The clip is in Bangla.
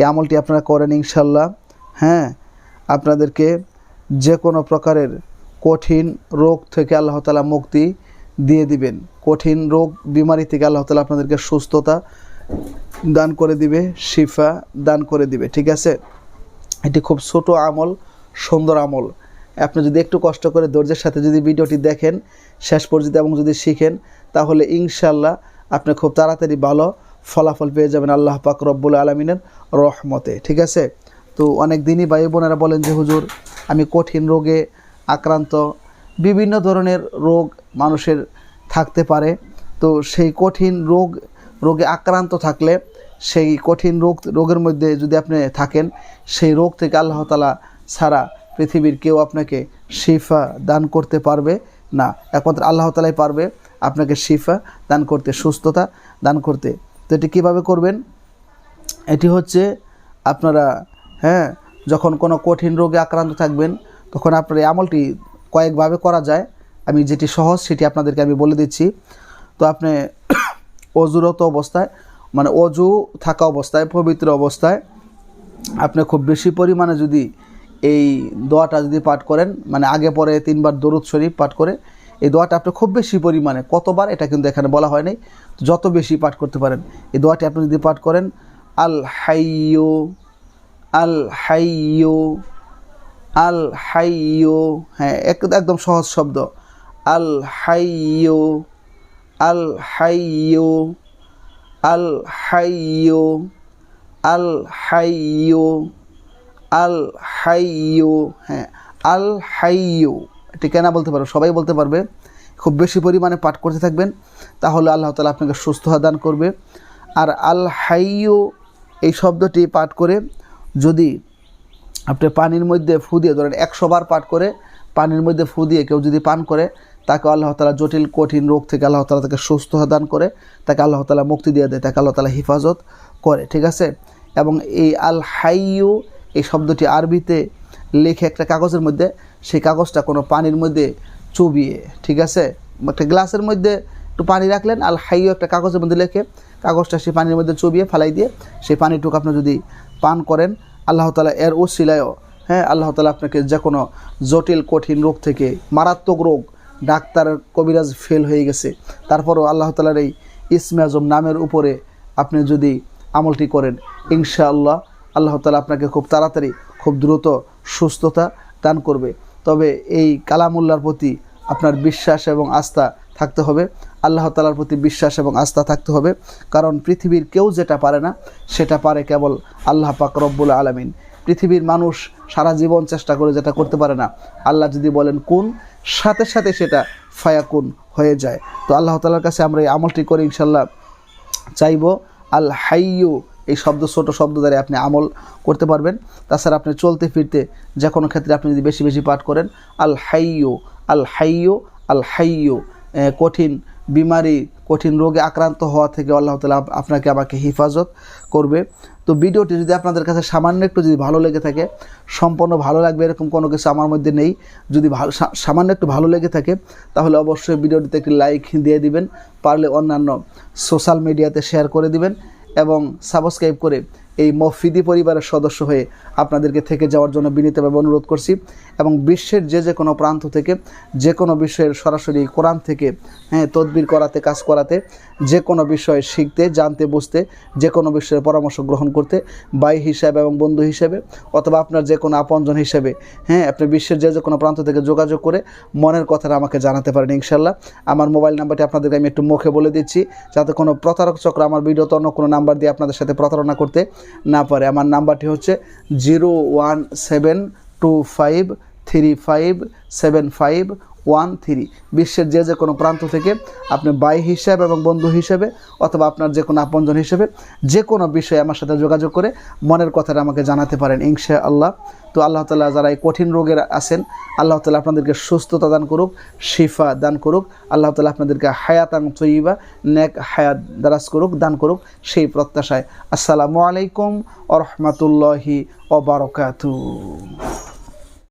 এই আমলটি আপনারা করেন ইনশাল্লাহ। হ্যাঁ আপনাদেরকে যে কোনো প্রকারের কঠিন রোগ থেকে আল্লাহ তালা মুক্তি দিয়ে দিবেন। কঠিন রোগ, বিমারি থেকে আল্লাহ তালা আপনাদেরকে সুস্থতা দান করে দিবে, শিফা দান করে দিবে, ঠিক আছে? এটি খুব ছোট আমল, সুন্দর আমল। আপনি যদি একটু কষ্ট করে ধৈর্যের সাথে যদি ভিডিওটি দেখেন, শেষ পর্যন্ত এবং যদি শিখেন, তাহলে ইনশাল্লাহ আপনি খুব তাড়াতাড়ি ভালো ফলাফল পেয়ে যাবেন আল্লাহ পাক রব্বুল আলমিনের রহমতে, ঠিক আছে? তো অনেক দিনই ভাই বোনেরা বলেন যে, হুজুর, আমি কঠিন রোগে আক্রান্ত। বিভিন্ন ধরনের রোগ মানুষের থাকতে পারে। তো সেই কঠিন রোগ, রোগে আক্রান্ত থাকলে সেই কঠিন রোগ, রোগের মধ্যে যদি আপনি থাকেন, সেই রোগ থেকে আল্লাহ তালা ছাড়া পৃথিবীর কেউ আপনাকে শিফা দান করতে পারবে না। একমাত্র আল্লাহ তালাই পারবে আপনাকে শিফা দান করতে, সুস্থতা দান করতে। তো এটি কীভাবে করবেন? এটি হচ্ছে আপনারা হ্যাঁ যখন কোনো কঠিন রোগে আক্রান্ত থাকবেন, তখন আপনার এই আমলটি কয়েকভাবে করা যায়। আমি যেটি সহজ, সেটি আপনাদেরকে আমি বলে দিচ্ছি। তো আপনি অজুরত অবস্থায় মানে অজু থাকা অবস্থায়, পবিত্র অবস্থায়, আপনি খুব বেশি পরিমাণে যদি এই দোয়াটা যদি পাঠ করেন মানে আগে পরে তিনবার দরুদ শরীফ পাঠ করে এই দোয়াটা আপনি খুব বেশি পরিমাণে, কতবার এটা কিন্তু এখানে বলা হয় নাই তো যত বেশি পাঠ করতে পারেন। এই দোয়াটি আপনি যদি পাঠ করেন, আল হাইয়ো আল হাইয়ো আল হাইয়ো হ্যাঁ এক- একদম সহজ শব্দ। আল হাইয়ো আল হাইয়ো আল হাইয়ো আল হাইয়ো আল হাইয়ো হ্যাঁ আল হাইয়ো। এটি কেন বলতে পারবে সবাই বলতে পারবে, খুব বেশি পরিমাণে পাঠ করতে থাকবেন, তাহলে আল্লাহ তালা আপনাকে সুস্থ দান করবে। আর আল হাইয়ো, এই শব্দটি পাঠ করে যদি আপনি পানির মধ্যে ফু দিয়ে, ধরেন একশো বার পাঠ করে পানির মধ্যে ফু দিয়ে কেউ যদি পান করে, তাকে আল্লাহ তালা জটিল, কঠিন রোগ থেকে আল্লাহ তালা তাকে সুস্থ দান করে, তাকে আল্লাহ তালা মুক্তি দিয়ে দেয়, তাকে আল্লাহ তালা হেফাজত করে, ঠিক আছে? এবং এই আল হাইয়ু, এই শব্দটি আরবিতে লিখে একটা কাগজের মধ্যে, সেই কাগজটা কোনো পানির মধ্যে চুবিয়ে, ঠিক আছে? একটা গ্লাসের মধ্যে একটু পানি রাখলেন, আল হাইয়ু একটা কাগজের মধ্যে লেখে কাগজটা সেই পানির মধ্যে চুবিয়ে, ফালাই দিয়ে সেই পানিটুকু আপনি যদি পান করেন, আল্লাহ তালা এর ওসিলায়ও হ্যাঁ আল্লাহ তালা আপনাকে যে কোনো জটিল, কঠিন রোগ থেকে, মারাত্মক রোগ, ডাক্তার কবিরাজ ফেল হয়ে গেছে। তারপরও আল্লাহ তালার এই ইসমে আজম নামের উপরে আপনি যদি আমলটি করেন, ইনশাআল্লাহ আল্লাহ তালা আপনাকে খুব তাড়াতাড়ি, খুব দ্রুত সুস্থতা দান করবে। তবে এই কালামুল্লার প্রতি আপনার বিশ্বাস এবং আস্থা থাকতে হবে। আল্লাহ তালার প্রতি বিশ্বাস এবং আস্থা থাকতে হবে। কারণ পৃথিবীর কেউ যেটা পারে না, সেটা পারে কেবল আল্লাহ পাক রব্বুল আলমিন। পৃথিবীর মানুষ সারা জীবন চেষ্টা করে যেটা করতে পারে না। আল্লাহ যদি বলেন, কোন? সাথে সাথে সেটা ফায়াকুন হয়ে যায়। তো আল্লাহ তালার কাছে আমরা এই আমলটি করে ইনশাল্লাহ চাইব, আল হাইয়ু এই শব্দ, ছোট শব্দ দ্বারা আপনি আমল করতে পারবেন। তাছাড়া আপনি চলতে ফিরতে যে কোনো ক্ষেত্রে আপনি যদি বেশি বেশি পাঠ করেন, আল হাইয়ু আল হাইয়ু আল হাইয়ু কঠিন বিমারি, কঠিন রোগে আক্রান্ত হওয়া থেকে আল্লাহ তালা আপনাকে আমাকে হেফাজত করবে। তো ভিডিওটি যদি আপনাদের কাছে সামান্য একটু যদি ভালো লেগে থাকে, সম্পূর্ণ ভালো লাগবে, এরকম কোনো কিছু আমার মধ্যে নেই, যদি ভালো সামান্য একটু ভালো লেগে থাকে, তাহলে অবশ্যই ভিডিওটিতে একটি লাইক দিয়ে দিবেন, পারলে অন্যান্য সোশ্যাল মিডিয়াতে শেয়ার করে দিবেন। এবং সাবস্ক্রাইব করে এই মফিদি পরিবারের সদস্য হয়ে আপনাদেরকে থেকে যাওয়ার জন্য বিনীতভাবে অনুরোধ করছি এবং বিশ্বের যে যে কোনো প্রান্ত থেকে, যে কোনো বিষয়ের সরাসরি কোরআন থেকে হ্যাঁ তদবির করাতে, কাজ করাতে, যে কোনো বিষয় শিখতে, জানতে, বুঝতে, যে কোনো বিষয়ের পরামর্শ গ্রহণ করতে, ভাই হিসাবে এবং বন্ধু হিসেবে, অথবা আপনার যে কোনো আপনজন হিসেবে হ্যাঁ আপনি বিশ্বের যে যে কোনো প্রান্ত থেকে যোগাযোগ করে মনের কথাটা আমাকে জানাতে পারেন ইনশাল্লাহ আমার মোবাইল নাম্বারটি আপনাদেরকে আমি একটু মুখে বলে দিচ্ছি, যাতে কোনো প্রতারক চক্র আমার ভিডিওতে অন্য কোনো নাম্বার দিয়ে আপনাদের সাথে প্রতারণা করতে না পারে। আমার নাম্বারটি হচ্ছে zero one seven two five three five seven five one three. বিশ্বের যে যে কোনো প্রান্ত থেকে আপনি বাই হিসাবে এবং বন্ধু হিসেবে অথবা আপনার যে কোনো আপনজন হিসেবে যে কোনো বিষয়ে আমার সাথে যোগাযোগ করে মনের কথাটা আমাকে জানাতে পারেন ইনশা আল্লাহ তো আল্লাহ তালা যারা এই কঠিন রোগের আছেন, আল্লাহ তালা আপনাদেরকে সুস্থতা দান করুক, শিফা দান করুক, আল্লাহ তালা আপনাদেরকে হায়াতাং তৈবা নেক হায়াত দারাজ করুক, দান করুক সেই প্রত্যাশায়। আসসালামু আলাইকুম আ রহমতুল্লাহি ওবরকাতু